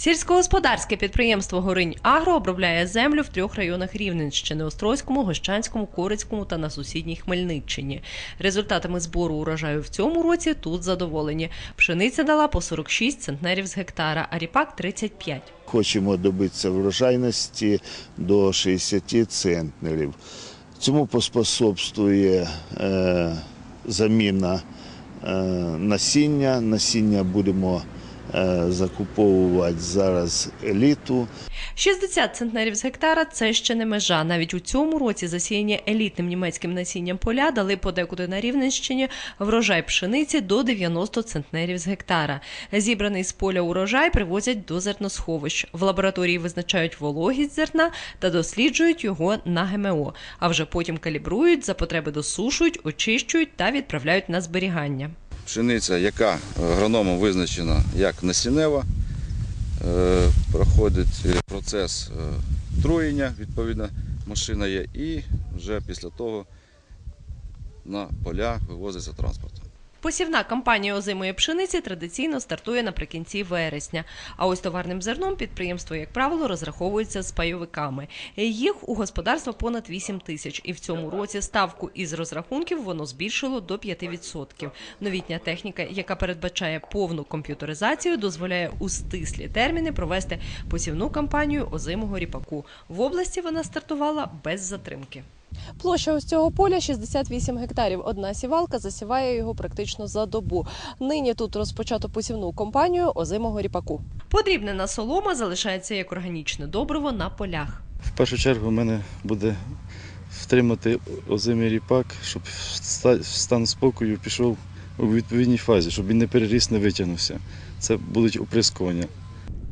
Сільськогосподарське підприємство Горинь Агро обробляє землю в трьох районах Рівненщини: Острозькому, Гощанському, Корицькому та на сусідній Хмельниччині. Результатами збору урожаю в цьому році тут задоволені. Пшениця дала по 46 центнерів з гектара, а ріпак 35. Хочемо добитися врожайності до 60 центнерів. Цьому поспособствує е, заміна е, насіння. Насіння будемо закуповувати зараз еліту. 60 центнерів з гектара це ще не межа. Навіть у цьому році засіяні елітним німецьким насінням поля дали подекуди на Рівненщині врожай пшениці до 90 центнерів з гектара. Зібраний з поля урожай привозять до зерносховищ. В лабораторії визначають вологість зерна та досліджують його на ГМО, а вже потім калібрують, за потреби досушують, очищують та відправляють на зберігання. Пшениця, яка агрономом визначена як насінева, е, проходить е, процес е, труєння, відповідно, машина є, і вже після того на поля вивозиться транспортом. Посівна кампанія озимої пшениці традиційно стартує наприкінці вересня. А ось товарним зерном підприємство, як правило, розраховується з пайовиками. Їх у господарства понад 8 тисяч, і в цьому році ставку із розрахунків воно збільшило до 5%. Новітня техніка, яка передбачає повну комп'ютеризацію, дозволяє у стислі терміни провести посівну кампанію озимого ріпаку. В області вона стартувала без затримки. Площа ось цього поля 68 гектарів. Одна сівалка засіває його практично за добу. Нині тут розпочато посівну кампанію озимого ріпаку. Подрібнена солома залишається як органічне добриво на полях. В першу чергу в мене буде втримати озимий ріпак, щоб ста- стан спокою пішов у відповідній фазі, щоб він не переріс, не витягнувся. Це будуть оприскування.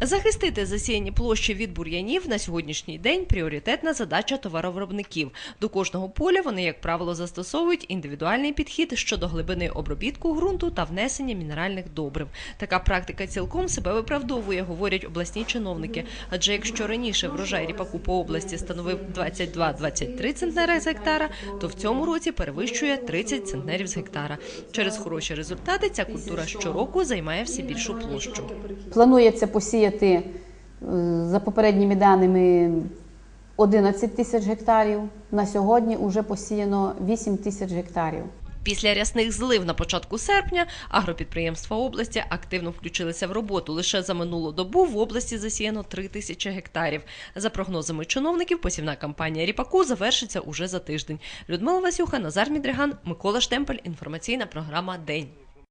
Захистити засіяні площі від бур'янів на сьогоднішній день пріоритетна задача товаровиробників. До кожного поля вони, як правило, застосовують індивідуальний підхід щодо глибини обробітку ґрунту та внесення мінеральних добрив. Така практика цілком себе виправдовує, говорять обласні чиновники. Адже якщо раніше врожай ріпаку по області становив 22-23 центнери з гектара, то в цьому році перевищує 30 центнерів з гектара. Через хороші результати ця культура щороку займає все більшу площу. Планується посіяти е, за попередніми даними 11 тисяч гектарів. На сьогодні вже посіяно 8 тисяч гектарів. Після рясних злив на початку серпня агропідприємства області активно включилися в роботу. Лише за минулу добу в області засіяно 3 тисячі гектарів. За прогнозами чиновників, посівна кампанія ріпаку завершиться уже за тиждень. Людмила Васюха, Назар Мідриган, Микола Штемпель. Інформаційна програма День.